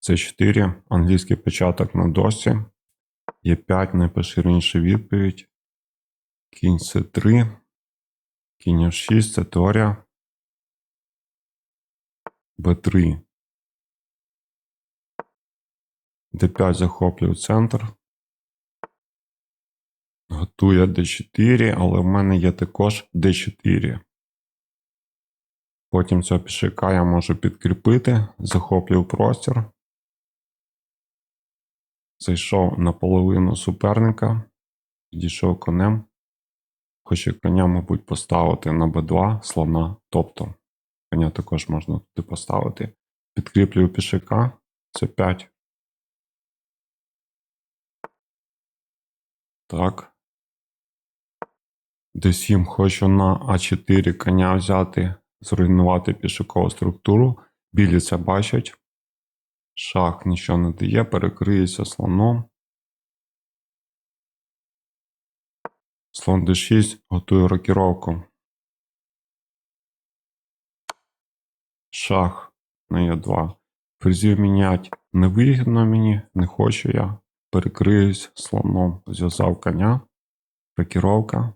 С4, англійський початок на досі. Є5 найпоширеніша відповідь. Кінь С3. Кінь F6 це теорія. Б3. Д5 захоплює центр. Готує d4, але в мене є також d4. Потім цього пішака я можу підкріпити, захоплюю простір. Зайшов на половину суперника, підійшов конем. Хочу коня, мабуть, поставити на b2 слона. Тобто, коня також можна туди поставити. Підкріплюю пішака, це 5. Так. d7 хочу на А4 коня взяти, зруйнувати пішакову структуру. Білі це бачать. Шах нічого не дає, перекриється слоном. Слон d6, готую рокіровку. Шах на Е2. Ферзів мінять невигідно мені, не хочу я. Перекриюсь слоном, зв'язав коня. Рокіровка.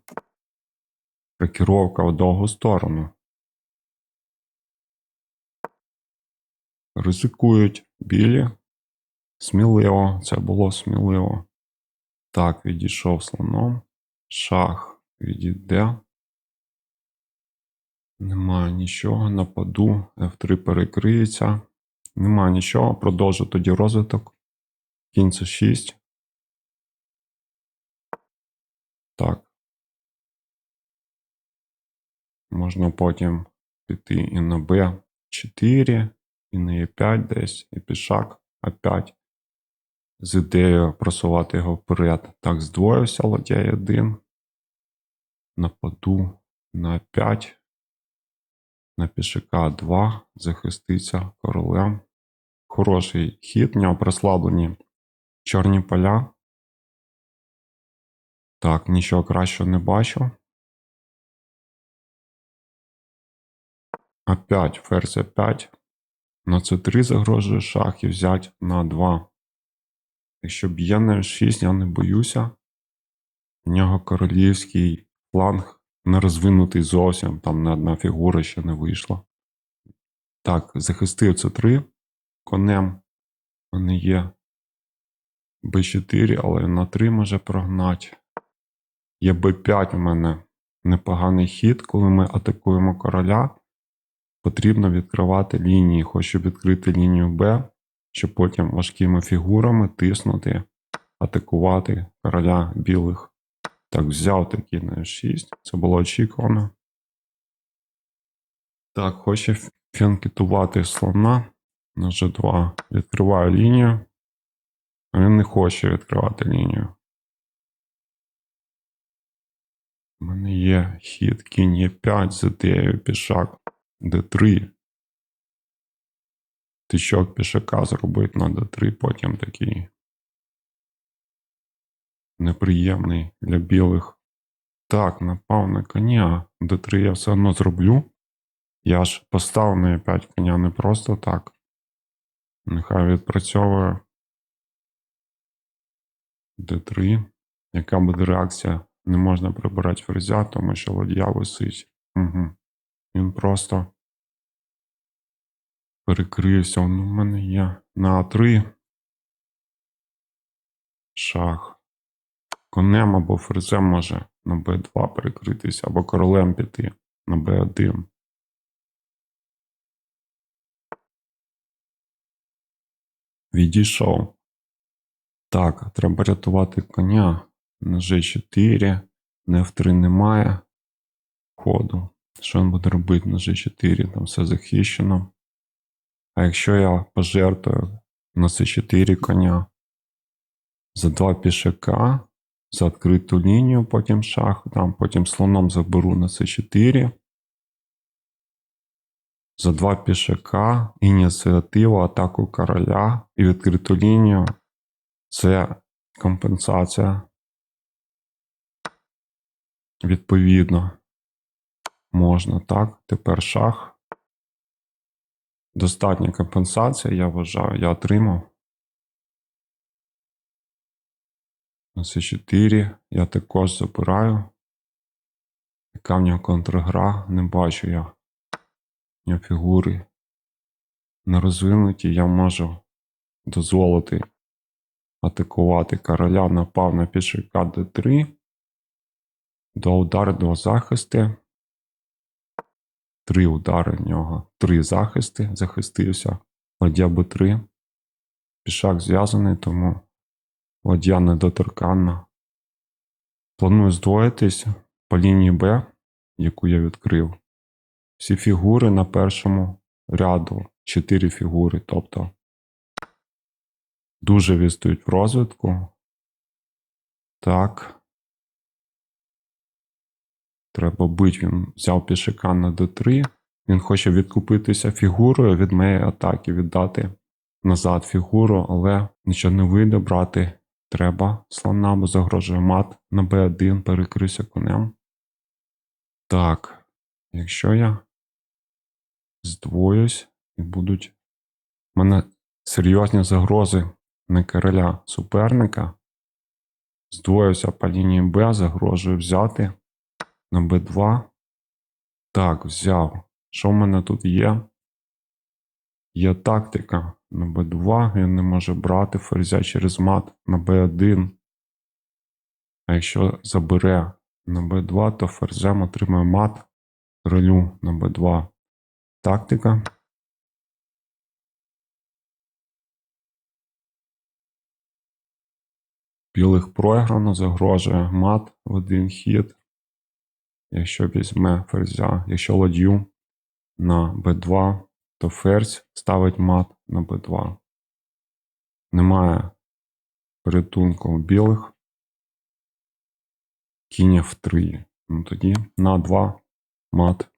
Рокіровка в довгу сторону. Ризикують білі. Сміливо, це було сміливо. Так, відійшов слоном. Шах відійде. Немає нічого. Нападу. F3 перекриється. Немає нічого. Продовжу тоді розвиток. Кінь це 6. Так. Можна потім піти і на B4, і на E5 десь, і пішак А5. З ідеєю просувати його вперед. Так, здвоївся ладяй 1. Нападу на 5. На пішака 2. Захиститься королем. Хороший хід, в нього прослаблені чорні поля. Так, нічого кращого не бачу. А5, ферзь 5. На С3 загрожує шах і взять на 2. Якщо б'є на F6, я не боюся. В нього королівський фланг не розвинутий зовсім, там не одна фігура ще не вийшла. Так, захистив С3 конем. У мене є Б4, але на 3 може прогнати. Є Б5 у мене непоганий хід, коли ми атакуємо короля. Потрібно відкривати лінії. Хочу відкрити лінію Б, щоб потім важкими фігурами тиснути, атакувати короля білих. Так, взяв такий на F6. Це було очікувано. Так, хоче фінкетувати слона на G2. Відкриваю лінію. Він не хоче відкривати лінію. У мене є хід кінь Е5 з ідеєю пішак d3. Тичок пішака зробить на d3, потім такий неприємний для білих. Так, напав на коня. d3 я все одно зроблю. Я ж поставив на e5 коня не просто так. Нехай відпрацьовує d3. Яка буде реакція? Не можна прибирати ферзя, тому що ладья висить. Угу. Він просто перекрився. Ну, в мене є на А3. Шах. Конем або ферзем може на Б2 перекритися, або королем піти на Б1. Відійшов. Так, треба рятувати коня. На G4. На F3 немає ходу. Що він буде робити на G4? Там все захищено. А якщо я пожертвую на C4 коня за два пішака, за відкриту лінію, потім шах, там, потім слоном заберу на C4. За два пішака, ініціативу, атаку короля і відкриту лінію. Це компенсація. Відповідно, можна так. Тепер шах. Достатня компенсація, я вважаю, я отримав. На С4 я також забираю. Яка в нього контргра, не бачу я. У нього фігури не розвинуті, я можу дозволити атакувати короля, напав на пішака d3. До удару, до захисти. Три удари в нього. Три захисти. Захистився. Ладья Б3. Пішак зв'язаний, тому ладья недоторканна. Планую здвоїтись по лінії Б, яку я відкрив. Всі фігури на першому ряду. Чотири фігури, тобто дуже відстають в розвитку. Так. Треба бить. Він взяв пішака на d3. Він хоче відкупитися фігурою від моєї атаки, віддати назад фігуру, але нічого не вийде брати. Треба слона, бо загрожує мат на b1, перекрився конем. Так, якщо я здвоюсь і будуть в мене серйозні загрози на короля суперника. Здвоюся по лінії Б, загрожую взяти на Б2. Так, взяв. Що в мене тут є? Є тактика на Б2, він не може брати ферзя через мат на Б1. А якщо забере на Б2, то ферзем отримає мат королю на Б2. Тактика. Білих програно загрожує мат в один хід. Якщо візьме ферзя, якщо ладью на b2, то ферзь ставить мат на b2. Немає порятунку у білих. Кінь f3. Ну тоді на 2 мат.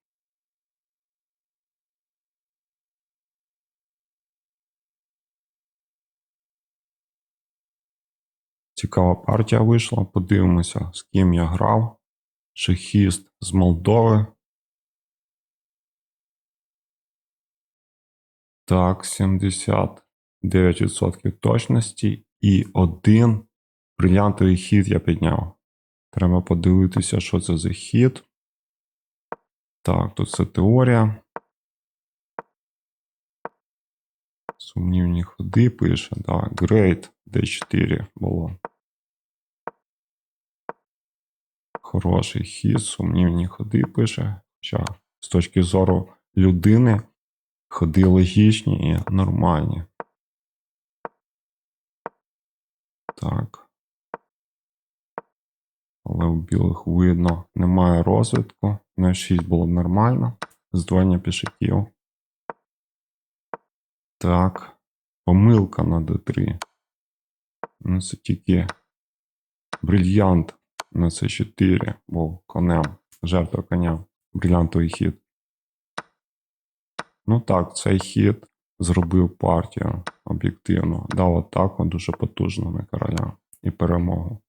Цікава партія вийшла. Подивимося, з ким я грав. Шахіст з Молдови. Так, 79% точності і один брилянтовий хід я підняв. Треба подивитися, що це за хід. Так, тут це теорія. Сумнівні ходи пише. Так, Great D4 було. Хороший хід, сумнівні ходи пише. Хоча з точки зору людини ходи логічні і нормальні. Так. Але у білих видно, немає розвитку. На 6 було б нормально. Здвоєння пішаків. Так. Помилка на d3. Ну, це тільки брильянт на c4 був конем. Жертва коня. брилянтовий хід. Ну так, цей хід зробив партію об'єктивно. Дав атаку дуже потужно на короля і перемогу.